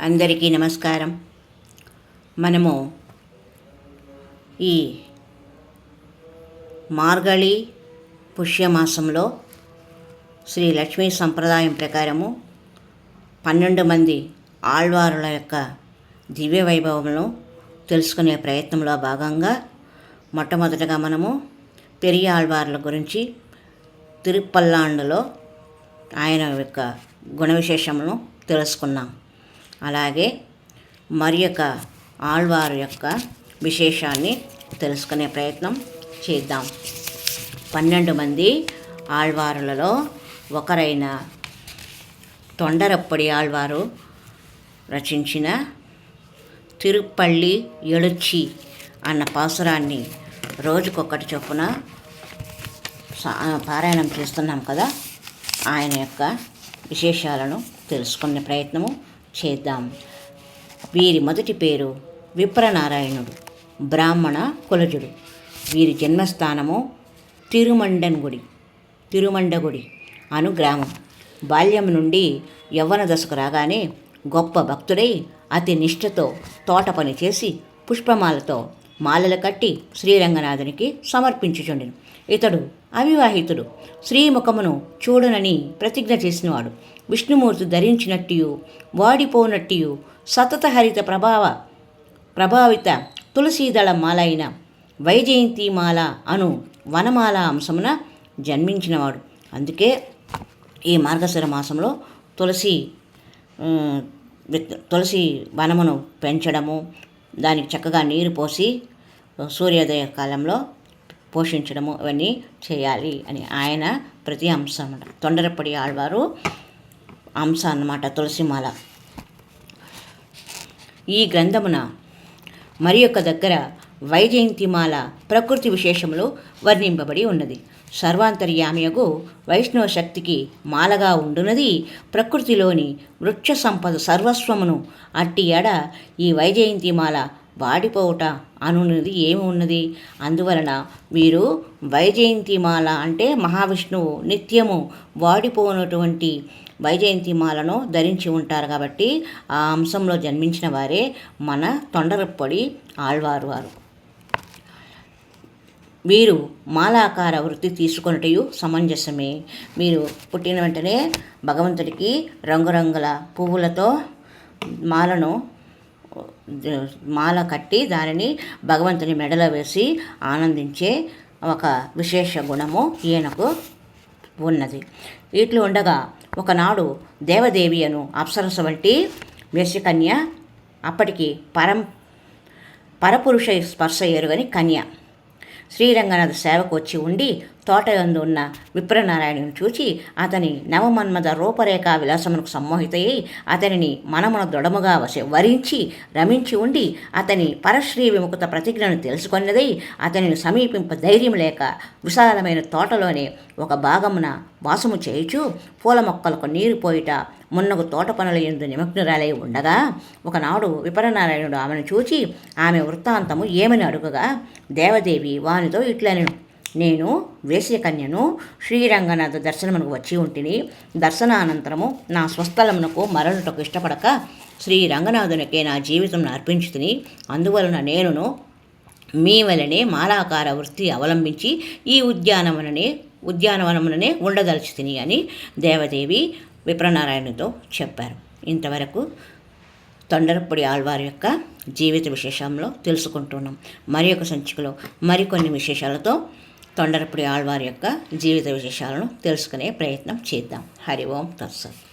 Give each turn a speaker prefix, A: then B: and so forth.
A: అందరికీ నమస్కారం. మనము ఈ మార్గళి పుష్యమాసంలో శ్రీ లక్ష్మీ సంప్రదాయం ప్రకారము పన్నెండు మంది ఆళ్వారుల యొక్క దివ్య వైభవమును తెలుసుకునే ప్రయత్నంలో భాగంగా మొట్టమొదటగా మనము పెరియ ఆళ్వార్ల గురించి తిరుపల్లాండులో ఆయన యొక్క గుణ విశేషమును తెలుసుకున్నాం. అలాగే మరి యొక్క ఆళ్వారు యొక్క విశేషాన్ని తెలుసుకునే ప్రయత్నం చేద్దాం. పన్నెండు మంది ఆళ్వారులలో ఒకరైన తొండరప్పడి ఆళ్వారు రచించిన తిరుపల్లి ఎడుచి అన్న పాసురాన్ని రోజుకొకటి చొప్పున పారాయణం చేస్తున్నాం కదా. ఆయన యొక్క విశేషాలను తెలుసుకునే ప్రయత్నము చేద్దాం. వీరి మొదటి పేరు విప్రనారాయణుడు బ్రాహ్మణ కులజుడు. వీరి జన్మస్థానము తిరుమండన్గుడి తిరుమండగుడి అను గ్రామం. బాల్యం నుండి యవ్వన దశకు రాగానే గొప్ప భక్తుడై అతి నిష్ఠతో తోట పని చేసి పుష్పమాలతో మాలలు కట్టి శ్రీరంగనాథునికి సమర్పించుచుండెను. ఇతడు అవివాహితుడు. శ్రీముఖమును చూడనని ప్రతిజ్ఞ చేసినవాడు. విష్ణుమూర్తి ధరించినట్టియు వాడిపోనట్టియు సతత హరిత ప్రభావ ప్రభావిత తులసీదళ మాల అయిన వైజయంతి మాల అను వనమాల అంశమున జన్మించినవాడు. అందుకే ఈ మార్గశిర మాసంలో తులసి తులసి వనమును పెంచడము దానికి చక్కగా నీరు పోసి సూర్యోదయ కాలంలో పోషించడము ఇవన్నీ చేయాలి అని ఆయన ప్రతి అంశం అన్నమాట. తొండరపడి ఆళ్వారు అంశ అన్నమాట తులసిమాల. ఈ గ్రంథమున మరి యొక్క దగ్గర వైజయంతిమాల ప్రకృతి విశేషంలో వర్ణింపబడి ఉన్నది. సర్వాంతర్యామియగు వైష్ణవ శక్తికి మాలగా ఉండునది ప్రకృతిలోని వృక్ష సంపద సర్వస్వమును అట్టి ఎడ ఈ వైజయంతిమాల వాడిపోవుట అనున్నది ఏమి ఉన్నది? అందువలన వీరు వైజయంతిమాల అంటే మహావిష్ణువు నిత్యము వాడిపోనటువంటి వైజయంతిమాలను ధరించి ఉంటారు కాబట్టి ఆ అంశంలో జన్మించిన వారే మన తొండరప్పొడి ఆళ్వారు వారు. వీరు మాలాకార వృత్తి తీసుకొనుటయు సమంజసమే. మీరు పుట్టిన వెంటనే భగవంతుడికి రంగురంగుల పువ్వులతో మాలను మాల కట్టి దానిని భగవంతుని మెడలో వేసి ఆనందించే ఒక విశేష గుణము ఈయనకు ఉన్నది. ఇట్లు ఉండగా ఒకనాడు దేవదేవి అను అప్సరస వంటి వేసికన్య అప్పటికి పరం పరపురుష స్పర్శ ఎరుగని కన్య. శ్రీరంగనాథ సేవకు వచ్చి ఉండి తోటయందు ఉన్న విప్రనారాయణుని చూచి అతని నవమన్మద రూపరేఖ విలాసమునకు సమ్మోహితయ్యి అతనిని మనమున దృఢముగా వశ వరించి రమించి ఉండి అతని పరశ్రీ విముఖత ప్రతిజ్ఞను తెలుసుకొన్నదై అతనిని సమీపింప ధైర్యం లేక విశాలమైన తోటలోనే ఒక భాగమున వాసము చేయుచు పూల మొక్కలకు నీరు పోయిట మున్నగు తోట పనుల ఎందు నిమగ్నురాలై ఉండగా ఒకనాడు విపరనారాయణుడు ఆమెను చూచి ఆమె వృత్తాంతము ఏమని అడుగగా దేవదేవి వానితో ఇట్లనెను. నేను వేశ్యకన్యను శ్రీరంగనాథ దర్శనమునకు వచ్చి ఉంటిని. దర్శనానంతరము నా స్వస్థలమునకు మరణటకు ఇష్టపడక శ్రీ రంగనాథునికే నా జీవితం అర్పించుతుని. అందువలన నేనును మీ వలనే మాలాకార వృత్తి అవలంబించి ఈ ఉద్యానవననే ఉద్యానవనముననే ఉండదలుచుతిని అని దేవదేవి విప్రనారాయణతో చెప్పారు. ఇంతవరకు తొండరపొడి ఆళ్వారి యొక్క జీవిత విశేషంలో తెలుసుకుంటున్నాం. మరి ఒక సంచికలో మరికొన్ని విశేషాలతో తొండరపుడి ఆళ్వారి యొక్క జీవిత విశేషాలను తెలుసుకునే ప్రయత్నం చేద్దాం. హరి ఓం తత్సత్.